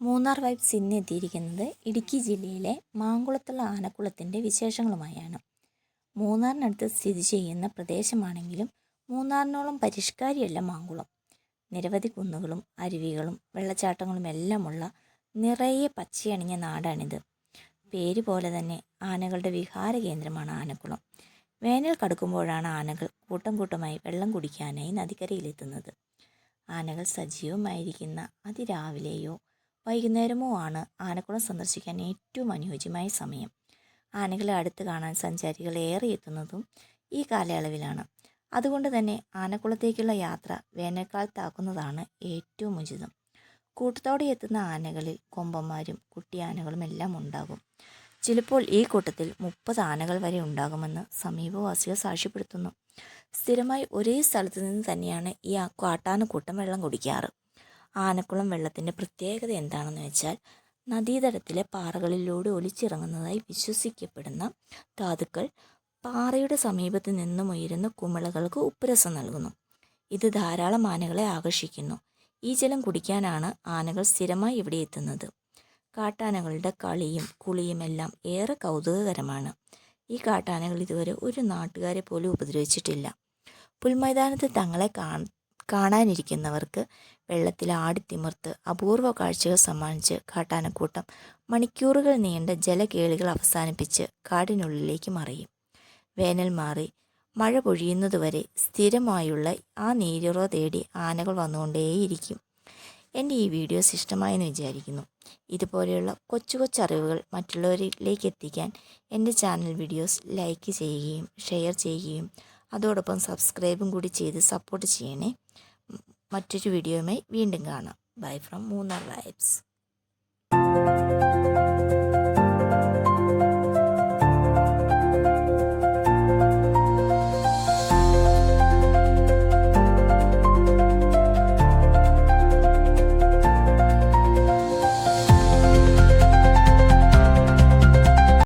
Munnar vibes ഇന്ന് എത്തിയിരിക്കുന്നത് ഇടുക്കി ജില്ലയിലെ മാങ്കുളത്തുള്ള ആനക്കുളത്തിന്റെ വിശേഷങ്ങളുമായാണ്. മൂന്നാറിനടുത്ത് സ്ഥിതി ചെയ്യുന്ന പ്രദേശമാണെങ്കിലും മൂന്നാറിനോളം പരിഷ്കാരിയല്ല മാങ്കുളം. നിരവധി കുന്നുകളും അരുവികളും വെള്ളച്ചാട്ടങ്ങളും എല്ലാമുള്ള നിറയെ പച്ചയണിഞ്ഞ നാടാണിത്. പേര് പോലെ തന്നെ ആനകളുടെ വിഹാര കേന്ദ്രമാണ് ആനക്കുളം. വേനൽ കടുക്കുമ്പോഴാണ് ആനകൾ കൂട്ടം കൂട്ടമായി വെള്ളം കുടിക്കാനായി നദിക്കരയിലെത്തുന്നത്. ആനകൾ സജീവമായിരിക്കുന്ന അതിരാവിലെയോ വൈകുന്നേരമോ ആണ് ആനക്കുളം സന്ദർശിക്കാൻ ഏറ്റവും അനുയോജ്യമായ സമയം. ആനകളെ അടുത്ത് കാണാൻ സഞ്ചാരികൾ ഏറെ എത്തുന്നതും ഈ കാലയളവിലാണ്. അതുകൊണ്ട് തന്നെ ആനക്കുളത്തേക്കുള്ള യാത്ര വേനൽക്കാലത്താക്കുന്നതാണ് ഏറ്റവും ഉചിതം. കൂട്ടത്തോടെ എത്തുന്ന ആനകളിൽ കൊമ്പന്മാരും കുട്ടിയാനകളും എല്ലാം ഉണ്ടാകും. ചിലപ്പോൾ ഈ കൂട്ടത്തിൽ മുപ്പത് ആനകൾ വരെ ഉണ്ടാകുമെന്ന് സമീപവാസികൾ സാക്ഷ്യപ്പെടുത്തുന്നു. സ്ഥിരമായി ഒരേ സ്ഥലത്ത് നിന്ന് തന്നെയാണ് ഈ കാട്ടാനക്കൂട്ടം വെള്ളം കുടിക്കാറ്. ആനക്കുളം വെള്ളത്തിന്റെ പ്രത്യേകത എന്താണെന്ന് വെച്ചാൽ നദീതടത്തിലെ പാറകളിലൂടെ ഒലിച്ചിറങ്ങുന്നതായി വിശ്വസിക്കപ്പെടുന്ന ധാതുക്കൾ പാറയുടെ സമീപത്ത് നിന്നും ഉയരുന്ന കുമിളകൾക്ക് ഉപ്പുരസം നൽകുന്നു. ഇത് ധാരാളം ആനകളെ ആകർഷിക്കുന്നു. ഈ ജലം കുടിക്കാനാണ് ആനകൾ സ്ഥിരമായി ഇവിടെ എത്തുന്നത്. കാട്ടാനകളുടെ കളിയും കുളിയും എല്ലാം ഏറെ കൗതുകകരമാണ്. ഈ കാട്ടാനകൾ ഇതുവരെ ഒരു നാട്ടുകാരെ പോലും ഉപദ്രവിച്ചിട്ടില്ല. പുൽമൈതാനത്ത് തങ്ങളെ കാണാനിരിക്കുന്നവർക്ക് വെള്ളത്തിൽ ആടിത്തിമിർത്ത് അപൂർവ കാഴ്ചകൾ സമ്മാനിച്ച് കാട്ടാനക്കൂട്ടം മണിക്കൂറുകൾ നീണ്ട ജലകേളികൾ അവസാനിപ്പിച്ച് കാടിനുള്ളിലേക്ക് മറിയും. വേനൽ മാറി മഴ പൊഴിയുന്നതുവരെ സ്ഥിരമായുള്ള ആ നീരുറ തേടി ആനകൾ വന്നുകൊണ്ടേയിരിക്കും. എന്റെ ഈ വീഡിയോസ് ഇഷ്ടമായെന്ന് വിചാരിക്കുന്നു. ഇതുപോലെയുള്ള കൊച്ചു കൊച്ചറിവുകൾ മറ്റുള്ളവരിലേക്ക് എത്തിക്കാൻ എന്റെ ചാനൽ വീഡിയോസ് ലൈക്ക് ചെയ്യുകയും ഷെയർ ചെയ്യുകയും അതോടൊപ്പം സബ്സ്ക്രൈബും കൂടി ചെയ്ത് സപ്പോർട്ട് ചെയ്യണേ. മറ്റൊരു വീഡിയോയുമായി വീണ്ടും കാണാം. Bye from Munnar vibes